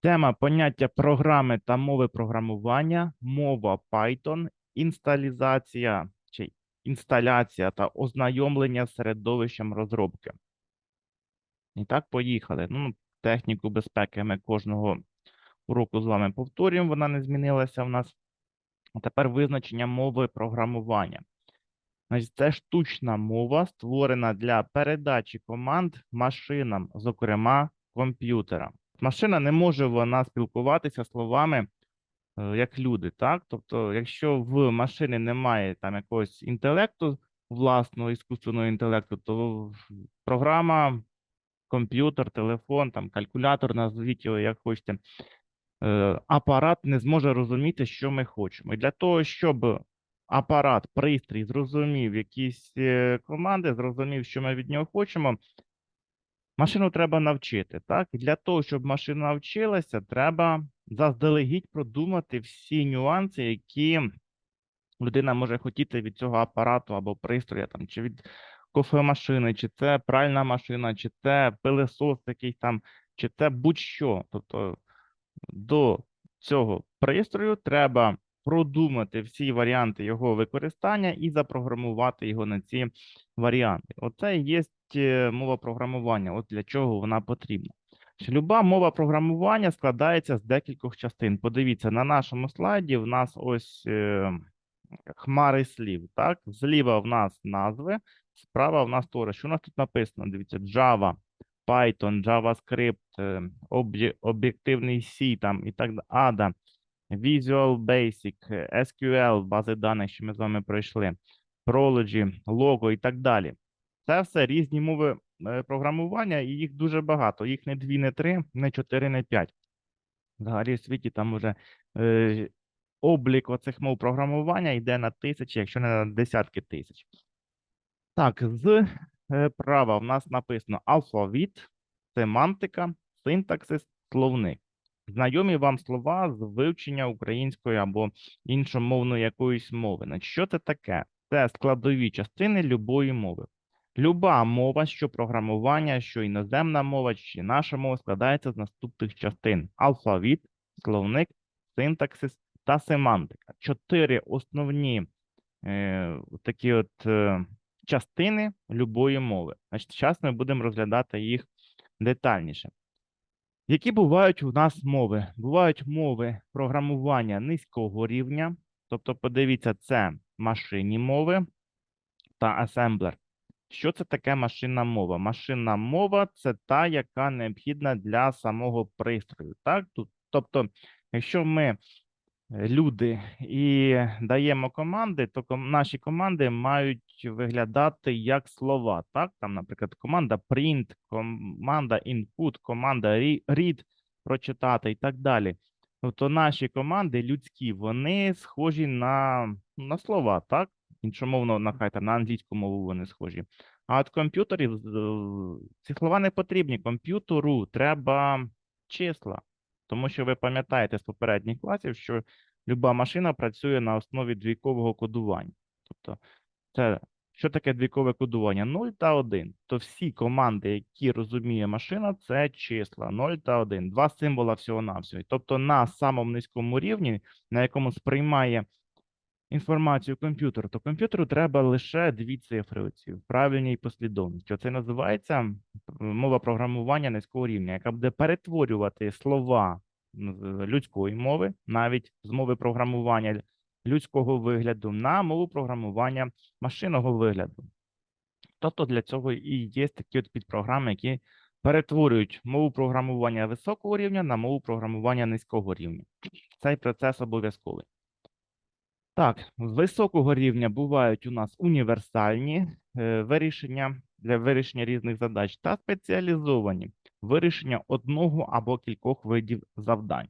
Тема поняття програми та мови програмування, мова Python, інсталізація чи інсталяція та ознайомлення з середовищем розробки. І так, поїхали. Ну, техніку безпеки ми кожного уроку з вами повторюємо, вона не змінилася в нас. А тепер визначення мови програмування. Значить, це штучна мова, створена для передачі команд машинам, зокрема комп'ютерам. Машина не може вона спілкуватися словами е, як люди, так? Тобто, якщо в машини немає там якогось інтелекту, власного іскусственного інтелекту, то програма, комп'ютер, телефон, там калькулятор, назвіть його як хочете, е, апарат не зможе розуміти, що ми хочемо. І для того, щоб апарат, пристрій зрозумів якісь е, команди, зрозумів, що ми від нього хочемо, машину треба навчити. Так? І для того, щоб машина навчилася, треба заздалегідь продумати всі нюанси, які людина може хотіти від цього апарату або пристрою, там, чи від кофемашини, чи це пральна машина, чи це пилесос якийсь там, чи це будь-що. Тобто до цього пристрою треба продумати всі варіанти його використання і запрограмувати його на ці варіанти. Оце є е, мова програмування. От для чого вона потрібна. Люба мова програмування складається з декількох частин. Подивіться, на нашому слайді в нас ось е, хмари слів. Так, зліва в нас назви, справа в нас тори. Що у нас тут написано? Дивіться, Java, Python, JavaScript, е, об'єктивний C там і так далі, ADA, Visual Basic, SQL, бази даних, що ми з вами пройшли, Prology, Logo і так далі. Це все різні мови е, програмування, і їх дуже багато. Їх не дві, не три, не чотири, не п'ять. Взагалі в світі там уже е, облік оцих мов програмування йде на тисячі, якщо не на десятки тисяч. Так, з е, права в нас написано алфавіт, семантика, синтаксис, словник. Знайомі вам слова з вивчення української або іншомовної якоїсь мови. Значить, що це таке? Це складові частини любої мови. Люба мова, що програмування, що іноземна мова, чи наша мова складається з наступних частин: алфавіт, словник, синтаксис та семантика. Чотири основні е, такі от е, частини любої мови. Значить, зараз ми будемо розглядати їх детальніше. Які бувають у нас мови? Бувають мови програмування низького рівня, тобто, подивіться, це машинні мови та асемблер. Що це таке машинна мова? Машинна мова це та, яка необхідна для самого пристрою. Так? Тобто, якщо ми люди і даємо команди, то наші команди мають виглядати як слова. Так? Там, наприклад, команда print, команда input, команда re- read, прочитати і так далі. Тобто наші команди людські, вони схожі на, на слова, так? Іншомовно, нехай там на англійську мову вони схожі. А от комп'ютерів ці слова не потрібні. Комп'ютеру треба числа. Тому що ви пам'ятаєте з попередніх класів, що люба машина працює на основі двійкового кодування. Тобто, це що таке двійкове кодування? 0 та 1. То всі команди, які розуміє машина, це числа 0 та 1. Два символа всього-навсього. Тобто на самому низькому рівні, на якому сприймає інформацію комп'ютер, то комп'ютеру треба лише дві цифри оці в правильній послідовності. Це називається мова програмування низького рівня, яка буде перетворювати слова людської мови, навіть з мови програмування людського вигляду, на мову програмування машинного вигляду. Тобто для цього і є такі от підпрограми, які перетворюють мову програмування високого рівня на мову програмування низького рівня. Цей процес обов'язковий. Так, з високого рівня бувають у нас універсальні е, вирішення для вирішення різних задач та спеціалізовані вирішення одного або кількох видів завдань.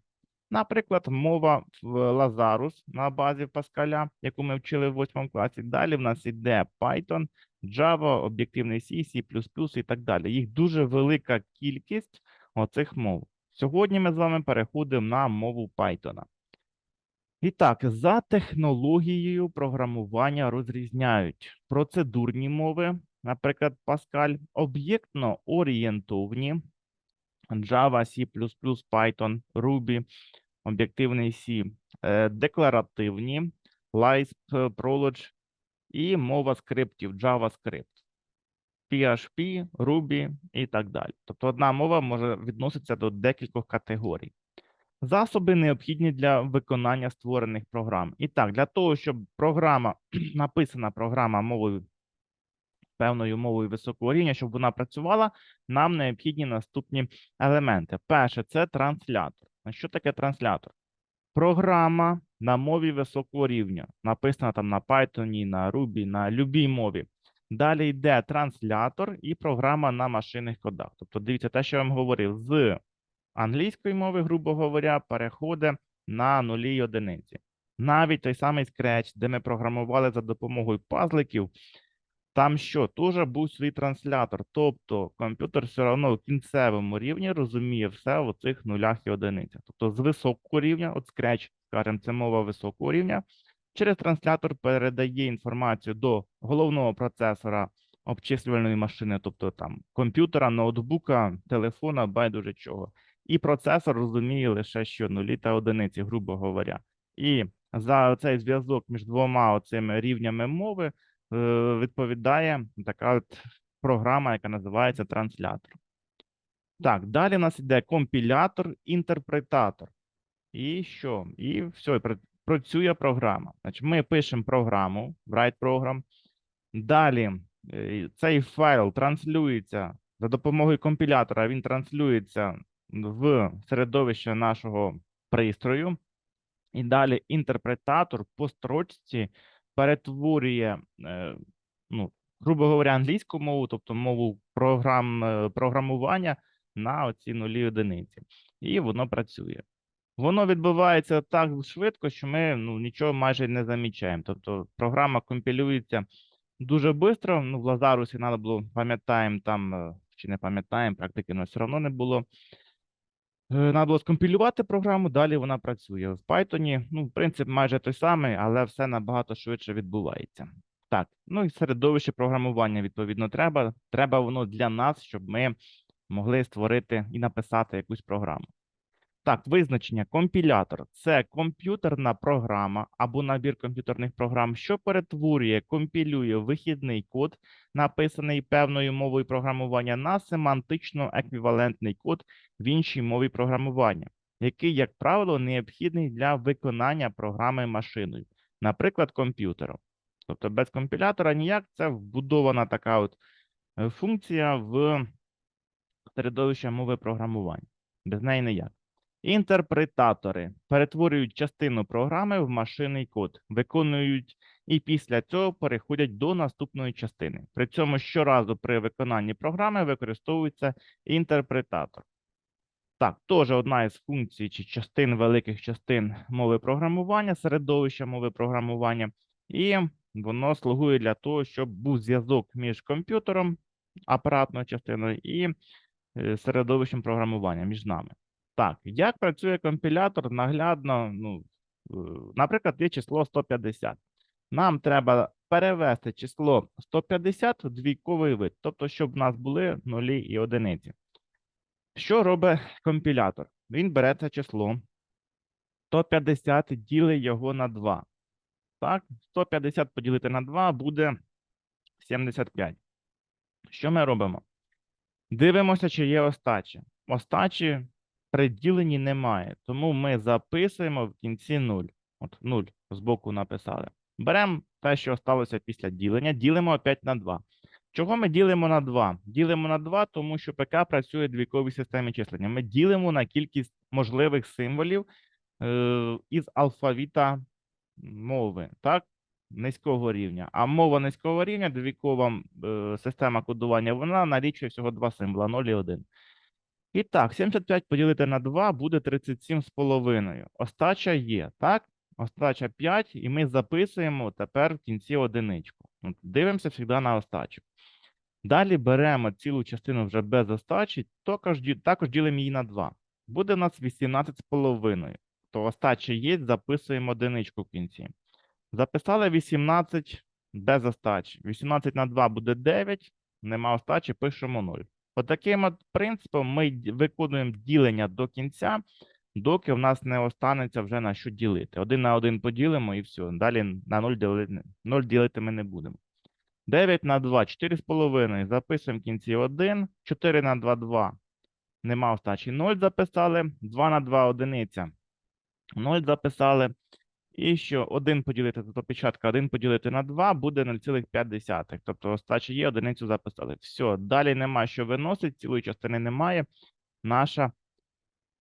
Наприклад, мова Lazarus на базі Паскаля, яку ми вчили в 8 класі. Далі в нас іде Python, Java, об'єктивний C, C++ і так далі. Їх дуже велика кількість оцих мов. Сьогодні ми з вами переходимо на мову Python. І так, за технологією програмування розрізняють процедурні мови, наприклад, Pascal, об'єктно орієнтовні, Java, C++, Python, Ruby, об'єктивний C, е, декларативні, Lisp, Prolog і мова скриптів JavaScript. PHP, Ruby і так далі. Тобто одна мова може відноситися до декількох категорій. Засоби необхідні для виконання створених програм. І так, для того, щоб програма, написана програма мовою певною мовою високого рівня, щоб вона працювала, нам необхідні наступні елементи. Перше це транслятор. Що таке транслятор? Програма на мові високого рівня, написана там на Python, на Ruby, на любій мові. Далі йде транслятор і програма на машинних кодах. Тобто, дивіться, те, що я вам говорив, з англійської мови, грубо говоря, переходить на нулі й одиниці. Навіть той самий Scratch, де ми програмували за допомогою пазликів, там що теж був свій транслятор. Тобто комп'ютер все одно в кінцевому рівні розуміє все в цих нулях і одиницях. Тобто з високого рівня, от Scratch, скажімо, це мова високого рівня, через транслятор передає інформацію до головного процесора обчислювальної машини, тобто там комп'ютера, ноутбука, телефона, байдуже чого. І процесор розуміє лише що нулі та одиниці, грубо говоря. І за цей зв'язок між двома оцими рівнями мови е, відповідає така от програма, яка називається транслятор. Так, далі в нас йде компілятор, інтерпретатор. І що? І все, працює програма. Значить, ми пишемо програму, write program. Далі е, цей файл транслюється за допомогою компілятора, він транслюється в середовище нашого пристрою. І далі інтерпретатор по строчці перетворює, е, ну, грубо говоря, англійську мову, тобто мову програм, е, програмування на оці нулі одиниці. І воно працює. Воно відбувається так швидко, що ми ну, нічого майже не замічаємо. Тобто програма компілюється дуже швидко. Ну, в Лазарусі треба було, пам'ятаємо, там е, чи не пам'ятаємо, практики нас все одно не було. Треба було скомпілювати програму, далі вона працює. В Python, ну, принцип майже той самий, але все набагато швидше відбувається. Так, ну і середовище програмування, відповідно, треба. Треба воно для нас, щоб ми могли створити і написати якусь програму. Так, визначення компілятор це комп'ютерна програма або набір комп'ютерних програм, що перетворює, компілює вихідний код, написаний певною мовою програмування, на семантично еквівалентний код в іншій мові програмування, який, як правило, необхідний для виконання програми машиною, наприклад, комп'ютером. Тобто без компілятора ніяк це вбудована така от е, функція в середовище мови програмування. Без неї ніяк. Інтерпретатори перетворюють частину програми в машинний код, виконують і після цього переходять до наступної частини. При цьому щоразу при виконанні програми використовується інтерпретатор. Так, теж одна із функцій чи частин великих частин мови програмування, середовища мови програмування, і воно слугує для того, щоб був зв'язок між комп'ютером, апаратною частиною і е, середовищем програмування між нами. Так, як працює компілятор наглядно, ну, е, наприклад, є число 150. Нам треба перевести число 150 в двійковий вид, тобто, щоб в нас були нулі і одиниці. Що робить компілятор? Він бере це число 150 ділить його на 2. Так, 150 поділити на 2 буде 75. Що ми робимо? Дивимося, чи є остачі. Остачі при діленні немає, тому ми записуємо в кінці 0. От 0 збоку написали. Беремо те, що осталося після ділення, ділимо опять на 2. Чого ми ділимо на 2? Ділимо на 2, тому що ПК працює в двійковій системі числення. Ми ділимо на кількість можливих символів е, із алфавіта мови, так? Низького рівня. А мова низького рівня, двійкова е, система кодування, вона налічує всього два символа 0 і 1. І так, 75 поділити на 2 буде 37 з половиною. Остача є, так? Остача 5, і ми записуємо тепер в кінці одиничку. Дивимося завжди на остачу. Далі беремо цілу частину вже без остачі, також, також ділимо її на 2. Буде у нас 18 з. То остача є, записуємо одиничку в кінці. Записали 18 без остачі. 18 на 2 буде 9, нема остачі, пишемо 0. Отаким от принципом ми виконуємо ділення до кінця, доки в нас не останеться вже на що ділити. Один на один поділимо і все. Далі на 0 ділити, 0 ділити ми не будемо. 9 на 2, 4,5. Записуємо в кінці 1. 4 на 2, 2. Нема остачі 0 записали. 2 на 2 одиниця. 0 записали. І що 1 поділити, тобто печатка 1 поділити на 2 буде 0,5. Тобто остача є, одиницю записали. Все, далі нема що виносить, цілої частини немає. Наша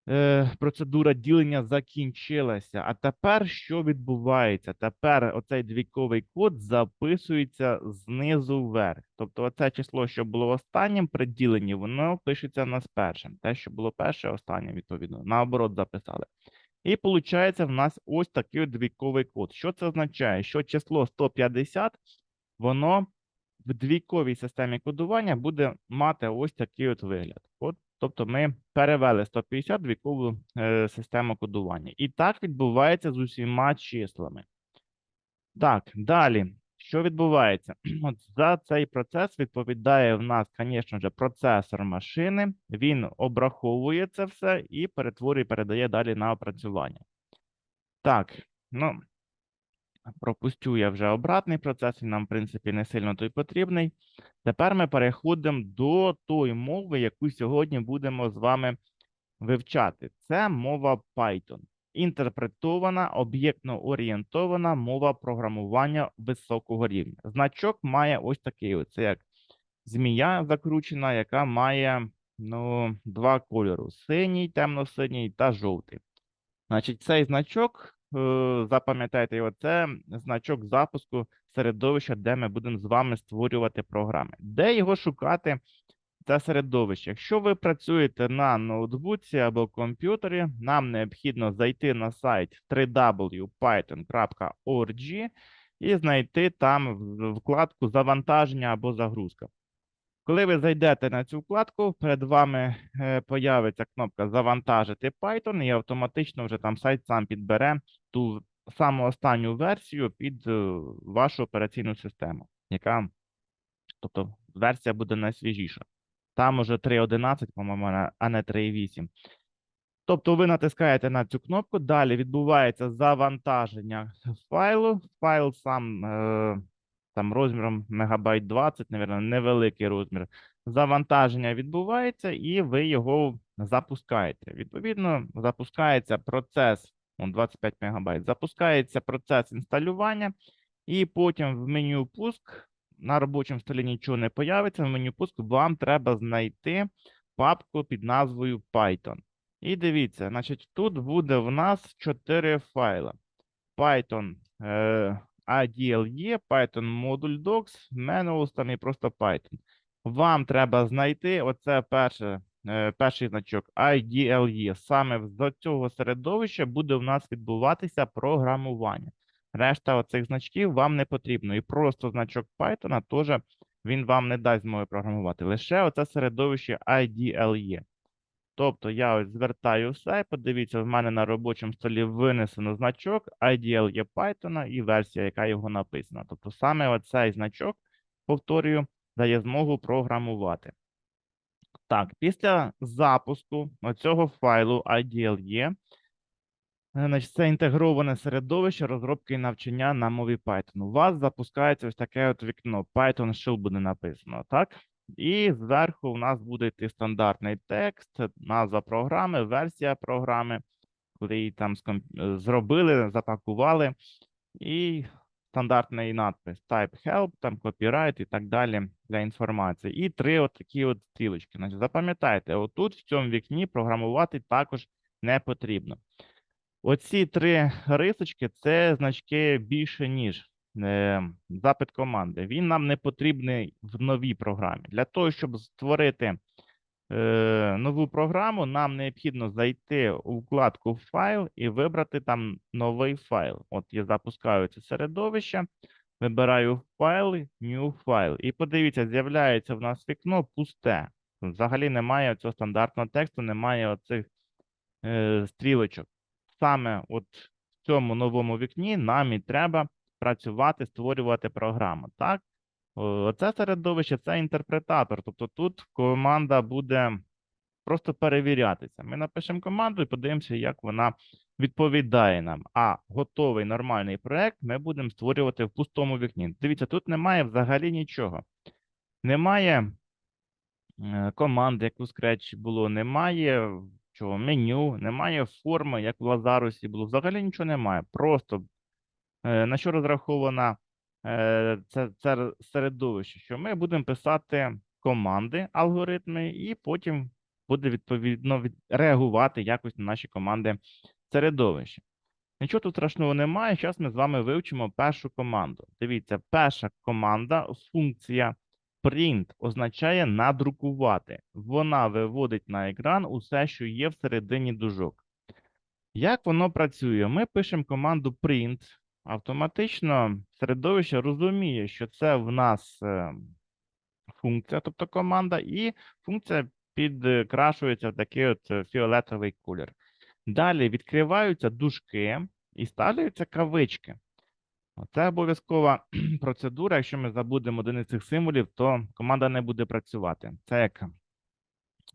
е, процедура ділення закінчилася. А тепер що відбувається? Тепер оцей двійковий код записується знизу вверх. Тобто, оце число, що було останнім при діленні, воно пишеться нас першим. Те, що було перше, останнє, відповідно. Наоборот, записали. І виходить, в нас ось такий двійковий код. Що це означає? Що число 150, воно в двійковій системі кодування буде мати ось такий от вигляд. От, тобто ми перевели 150 в двійкову е, систему кодування. І так відбувається з усіма числами. Так, далі. Що відбувається? От за цей процес відповідає в нас, звісно ж, процесор машини. Він обраховує це все і перетворює, передає далі на опрацювання. Так, ну, пропустю я вже обратний процес, він нам, в принципі, не сильно той потрібний. Тепер ми переходимо до тої мови, яку сьогодні будемо з вами вивчати. Це мова Python. Інтерпретована, об'єктно орієнтована мова програмування високого рівня. Значок має ось такий: це як змія закручена, яка має ну, два кольори: синій, темно-синій та жовтий. Значить, цей значок, е, запам'ятайте його, це значок запуску середовища, де ми будемо з вами створювати програми. Де його шукати? Це середовище. Якщо ви працюєте на ноутбуці або комп'ютері, нам необхідно зайти на сайт www.python.org і знайти там вкладку завантаження або загрузка. Коли ви зайдете на цю вкладку, перед вами е, появиться кнопка Завантажити Python, і автоматично вже там сайт сам підбере ту саму останню версію під е, вашу операційну систему, яка, тобто, версія буде найсвіжіша. Там уже 3.11, по-моєму, а- не 3.8. Тобто ви натискаєте на цю кнопку, далі відбувається завантаження файлу. Файл сам е, там розміром мегабайт 20, навірно, невеликий розмір. Завантаження відбувається, і ви його запускаєте. Відповідно, запускається процес ну, 25 мегабайт. Запускається процес інсталювання, і потім в меню пуск на робочому столі нічого не появиться. В меню пуск вам треба знайти папку під назвою Python. І дивіться, значить, тут буде в нас чотири файли. Python е, IDLE, Python Module Docs, Manuals там і просто Python. Вам треба знайти оце перше, е, перший значок IDLE. Саме з цього середовища буде в нас відбуватися програмування. Решта оцих значків вам не потрібно. І просто значок Python теж він вам не дасть змоги програмувати. Лише оце середовище IDLE. Тобто я ось звертаю все, подивіться, в мене на робочому столі винесено значок IDL є Python і версія, яка його написана. Тобто саме оцей значок, повторюю, дає змогу програмувати. Так, після запуску оцього файлу IDLE, значить, це інтегроване середовище розробки і навчання на мові Python. У вас запускається ось таке от вікно. Python Shell буде написано, так? І зверху у нас буде йти стандартний текст, назва програми, версія програми, коли її там е, зробили, запакували, і стандартний надпис Type Help, там copyright і так далі для інформації. І три от такі от стрілочки. Значить, запам'ятайте, отут в цьому вікні програмувати також не потрібно. Оці три рисочки це значки більше, ніж е, запит команди. Він нам не потрібний в новій програмі. Для того, щоб створити е, нову програму, нам необхідно зайти у вкладку файл і вибрати там новий файл. От я запускаю це середовище, вибираю файл, new файл. І подивіться, з'являється в нас вікно пусте. Взагалі немає цього стандартного тексту, немає оцих е, стрілочок. Саме от в цьому новому вікні нам і треба працювати, створювати програму. Так, О, Це середовище це інтерпретатор. Тобто тут команда буде просто перевірятися. Ми напишемо команду і подивимося, як вона відповідає нам. А готовий нормальний проект ми будемо створювати в пустому вікні. Дивіться, тут немає взагалі нічого. Немає е, команди, як у Scratch було, немає чого, меню, немає форми, як в Лазарусі було. Взагалі нічого немає. Просто е, на що розрахована е, це, це середовище, що ми будемо писати команди, алгоритми, і потім буде відповідно від, реагувати якось на наші команди середовище. Нічого тут страшного немає. Зараз ми з вами вивчимо першу команду. Дивіться, перша команда, функція print означає надрукувати. Вона виводить на екран усе, що є всередині дужок. Як воно працює? Ми пишемо команду print. Автоматично середовище розуміє, що це в нас е, функція, тобто команда, і функція підкрашується в такий от е, фіолетовий колір. Далі відкриваються дужки і ставляються кавички. Це обов'язкова процедура. Якщо ми забудемо один із цих символів, то команда не буде працювати. Це як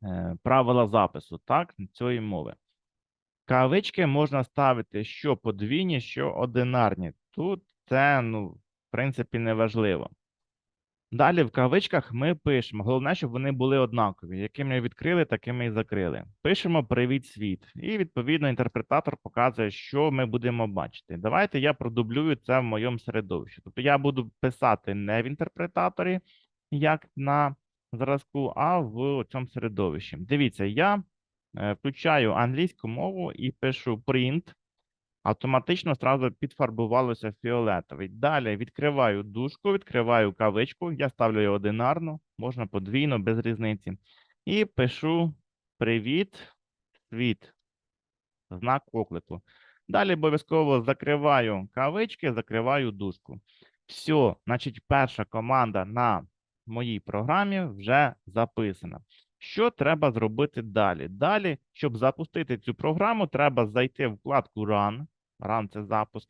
е, правила запису так, цієї мови. Кавички можна ставити що подвійні, що одинарні. Тут це, ну, в принципі, не важливо. Далі в кавичках ми пишемо. Головне, щоб вони були однакові. Яким ми відкрили, таким і закрили. Пишемо Привіт світ. І, відповідно, інтерпретатор показує, що ми будемо бачити. Давайте я продублюю це в моєму середовищі. Тобто я буду писати не в інтерпретаторі, як на зразку, а в цьому середовищі. Дивіться, я е, включаю англійську мову і пишу print автоматично зразу підфарбувалося фіолетовий. Далі відкриваю дужку, відкриваю кавичку, я ставлю її одинарно, можна подвійно, без різниці. І пишу Привіт, світ. Знак оклику. Далі обов'язково закриваю кавички, закриваю дужку. Все, значить, перша команда на моїй програмі вже записана. Що треба зробити далі? Далі, щоб запустити цю програму, треба зайти в вкладку Run. Run це запуск,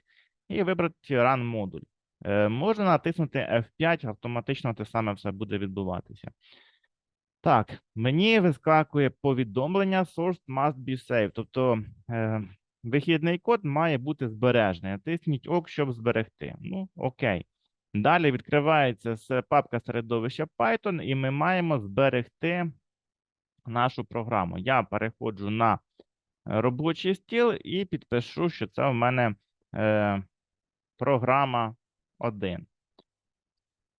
і вибрати Run модуль. Е, можна натиснути F5, автоматично те саме все буде відбуватися. Так, мені вискакує повідомлення Source must be saved. Тобто е, вихідний код має бути збережений. Натисніть ОК, щоб зберегти. Ну, окей. Далі відкривається папка середовища Python, і ми маємо зберегти нашу програму. Я переходжу на робочий стіл і підпишу, що це в мене е, програма 1.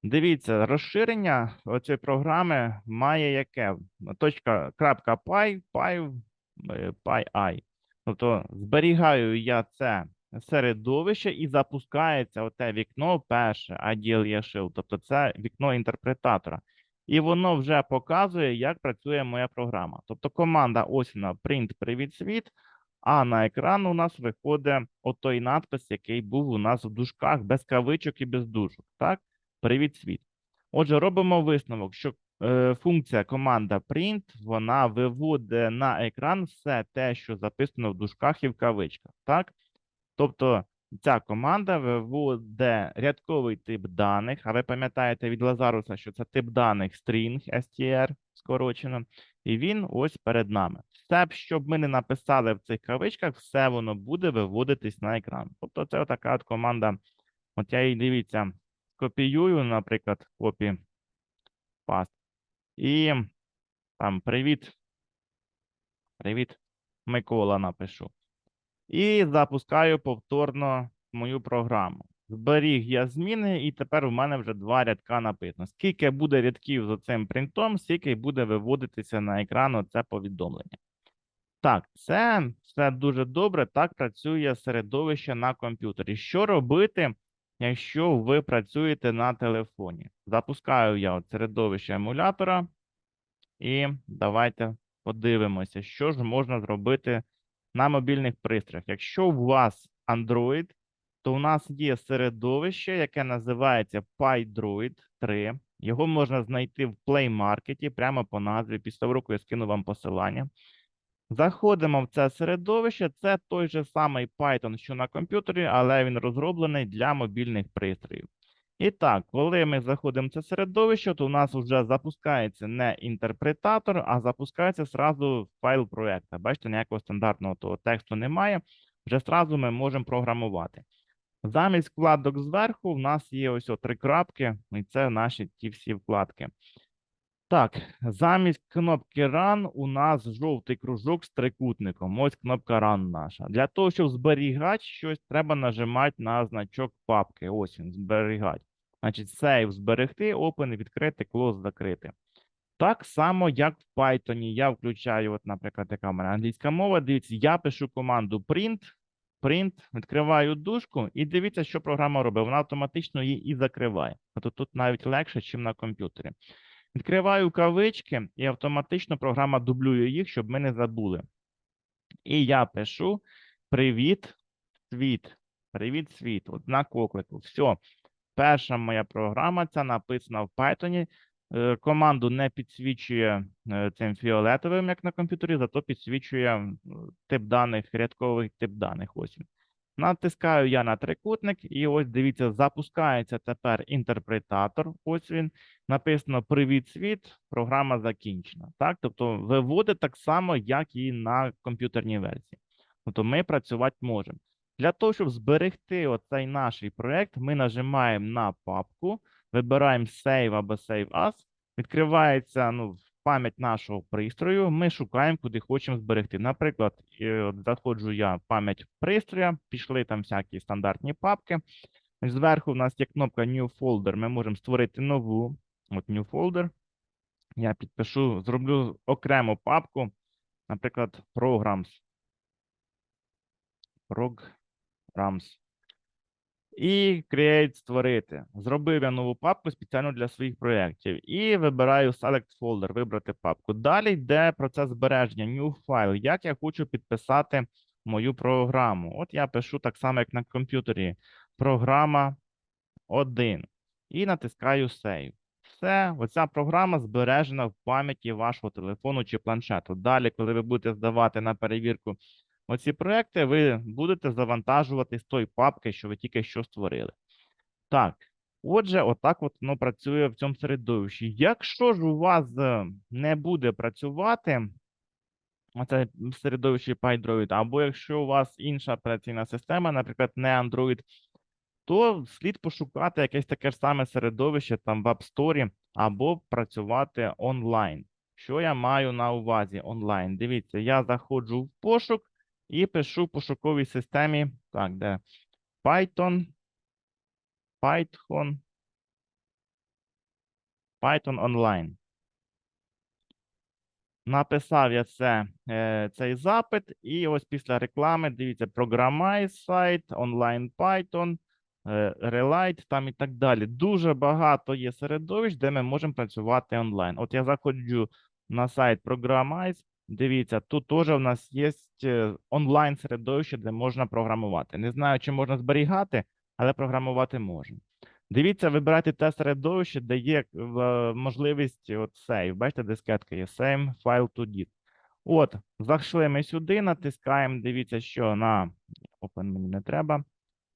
Дивіться, розширення цієї програми має яке? Точка крапка py, py, py. Тобто зберігаю я це середовище і запускається оте вікно перше, IDL Yashil, тобто це вікно інтерпретатора. І воно вже показує, як працює моя програма. Тобто команда ось вона print привіт світ, а на екран у нас виходить отой надпис, який був у нас в дужках без кавичок і без дужок. Так, привіт світ. Отже, робимо висновок, що е, функція команда print вона виводить на екран все те, що записано в дужках і в кавичках. Так? Тобто Ця команда виводить рядковий тип даних, а ви пам'ятаєте від Лазаруса, що це тип даних string str скорочено, і він ось перед нами. Все, щоб ми не написали в цих кавичках, все воно буде виводитись на екран. Тобто, це така от команда. От я її дивіться, копіюю, наприклад, копі паст. І там привіт. Привіт, Микола напишу. І запускаю повторно мою програму. Зберіг я зміни, і тепер у мене вже два рядка написано. Скільки буде рядків з цим принтом, скільки буде виводитися на екран це повідомлення. Так, це все дуже добре. Так працює середовище на комп'ютері. Що робити, якщо ви працюєте на телефоні? Запускаю я середовище емулятора. І давайте подивимося, що ж можна зробити на мобільних пристроях. Якщо у вас Android, то у нас є середовище, яке називається PyDroid 3. Його можна знайти в Play Market прямо по назві. Після уроку я скину вам посилання. Заходимо в це середовище. Це той же самий Python, що на комп'ютері, але він розроблений для мобільних пристроїв. І так, коли ми заходимо в це середовище, то у нас вже запускається не інтерпретатор, а запускається зразу файл проекту. Бачите, ніякого стандартного того тексту немає. Вже зразу ми можемо програмувати. Замість вкладок зверху в нас є ось о три крапки, і це наші ті всі вкладки. Так, замість кнопки Run у нас жовтий кружок з трикутником. Ось кнопка Run наша. Для того, щоб зберігати щось, треба нажимати на значок папки. Ось він, зберігати. Значить, Save зберегти, Open, відкрити, Close закрити. Так само, як в Python. Я включаю, от, наприклад, яка в мене англійська мова. Дивіться, я пишу команду print, print, відкриваю дужку, і дивіться, що програма робить. Вона автоматично її і закриває. Тобто тут навіть легше, ніж на комп'ютері. Відкриваю кавички, і автоматично програма дублює їх, щоб ми не забули. І я пишу Привіт, світ. Привіт, світ. От оклику. Все. Перша моя програма, ця написана в Python. Е, Команду не підсвічує е, цим фіолетовим, як на комп'ютері, зато підсвічує тип даних, рядковий тип даних. Ось. Натискаю я на трикутник, і ось дивіться, запускається тепер інтерпретатор. Ось він. Написано Привіт, світ, програма закінчена. Так? Тобто виводить так само, як і на комп'ютерній версії. Тобто ми працювати можемо. Для того, щоб зберегти оцей наш проект, ми нажимаємо на папку, вибираємо Save або Save As, відкривається ну, пам'ять нашого пристрою, ми шукаємо, куди хочемо зберегти. Наприклад, заходжу я в пам'ять пристроя, пішли там всякі стандартні папки. Зверху у нас є кнопка New Folder, ми можемо створити нову. От New Folder. Я підпишу, зроблю окрему папку, наприклад, Programs. Programs. І Create створити. Зробив я нову папку спеціально для своїх проєктів. І вибираю Select Folder, вибрати папку. Далі йде процес збереження, New File. Як я хочу підписати мою програму. От я пишу так само, як на комп'ютері. Програма 1. І натискаю Save. Все, оця програма збережена в пам'яті вашого телефону чи планшету. Далі, коли ви будете здавати на перевірку оці проекти, ви будете завантажувати з тої папки, що ви тільки що створили. Так, отже, отак от воно працює в цьому середовищі. Якщо ж у вас е, не буде працювати, оце середовище PyDroid, або якщо у вас інша операційна система, наприклад, не Android, то слід пошукати якесь таке ж саме середовище там в App Store або працювати онлайн. Що я маю на увазі онлайн? Дивіться, я заходжу в пошук і пишу в пошуковій системі. Так, де Python, Python, Python Online. Написав я це, е, цей запит, і ось після реклами, дивіться, Programize сайт, онлайн Python, е, Relight там і так далі. Дуже багато є середовищ, де ми можемо працювати онлайн. От я заходжу на сайт Programize, дивіться, тут теж у нас є е, онлайн середовище, де можна програмувати. Не знаю, чи можна зберігати, але програмувати можна. Дивіться, вибирайте те середовище, де є е, можливість от save. Бачите, дискетка є same file to dit. От, зайшли ми сюди, натискаємо, дивіться, що на Open мені не треба.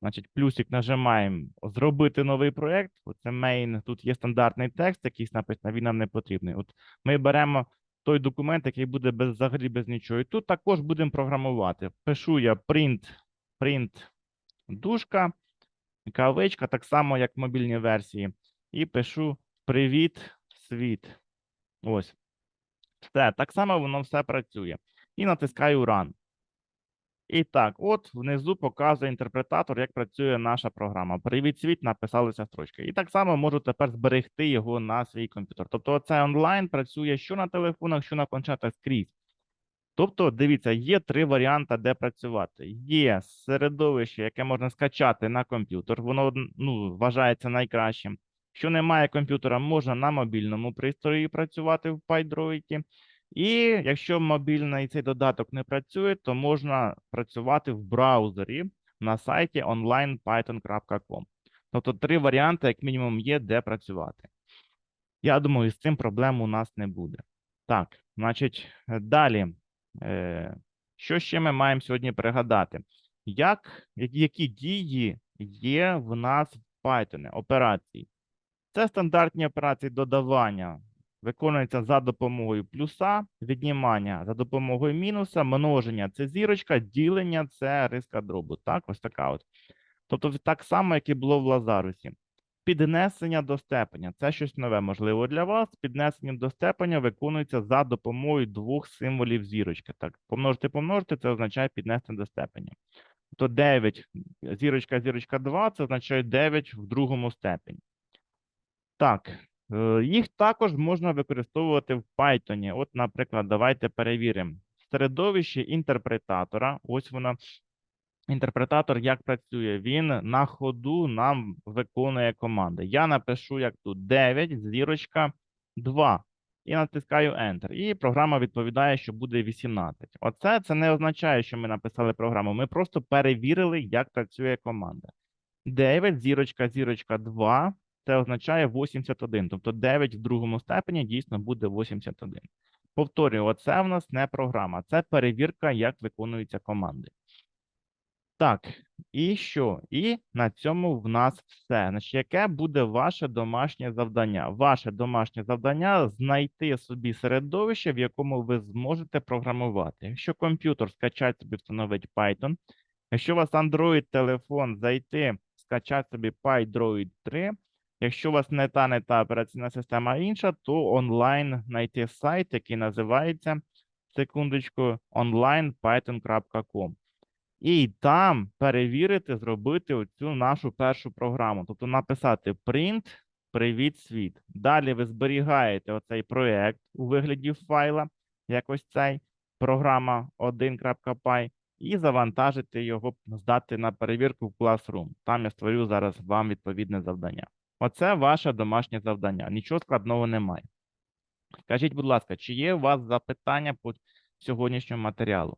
Значить, плюсик нажимаємо зробити новий проєкт. Оце main, тут є стандартний текст, якийсь написано, він нам не потрібний. От ми беремо той документ, який буде без, взагалі без нічого. І тут також будемо програмувати. Пишу я print, print дужка, кавичка, так само, як в мобільній версії. І пишу Привіт, світ. Ось. Все, так само воно все працює. І натискаю Run. І так, от внизу показує інтерпретатор, як працює наша програма. Привіт, світ, написалися строчки. І так само можу тепер зберегти його на свій комп'ютер. Тобто, це онлайн працює що на телефонах, що на планшетах скрізь. Тобто, дивіться, є три варіанти, де працювати. Є середовище, яке можна скачати на комп'ютер, воно ну, вважається найкращим. Якщо немає комп'ютера, можна на мобільному пристрої працювати в PyDroid. І якщо мобільний цей додаток не працює, то можна працювати в браузері на сайті onlinepython.com. Тобто три варіанти, як мінімум, є, де працювати. Я думаю, з цим проблем у нас не буде. Так, значить, далі. Е, Що ще ми маємо сьогодні пригадати? Як, які дії є в нас в Python операції. Це стандартні операції додавання. Виконуються за допомогою плюса, віднімання за допомогою мінуса, множення це зірочка, ділення це риска дробу. Так, ось така от. Тобто так само, як і було в Лазарусі. Піднесення до степеня це щось нове, можливо, для вас. Піднесення до степеня виконується за допомогою двох символів зірочки. Так, помножити, помножити, це означає піднесення до степеня. Тобто 9, зірочка, зірочка 2, це означає 9 в другому степені. Так, їх також можна використовувати в Python. От, наприклад, давайте перевіримо. Середовище інтерпретатора. Ось воно. Інтерпретатор як працює? Він на ходу нам виконує команди. Я напишу, як тут 9, зірочка 2. І натискаю Enter. І програма відповідає, що буде 18. Оце це не означає, що ми написали програму. Ми просто перевірили, як працює команда. 9, зірочка, зірочка 2. Це означає 81. Тобто 9 в другому степені дійсно буде 81. Повторюю, оце в нас не програма, це перевірка, як виконуються команди. Так, і що? І на цьому в нас все. Значить, яке буде ваше домашнє завдання? Ваше домашнє завдання знайти собі середовище, в якому ви зможете програмувати. Якщо комп'ютер скачать собі встановить Python, якщо у вас Android телефон зайти, скачати собі PyDroid 3. Якщо у вас не та не та операційна система а інша, то онлайн знайти сайт, який називається секундочку onlinepython.com. І там перевірити, зробити оцю нашу першу програму. Тобто написати print Привіт світ. Далі ви зберігаєте оцей проєкт у вигляді файла, як ось цей програма 1.py, і завантажити його, здати на перевірку в Classroom. Там я створю зараз вам відповідне завдання. Оце ваше домашнє завдання. Нічого складного немає. Скажіть, будь ласка, чи є у вас запитання по сьогоднішньому матеріалу?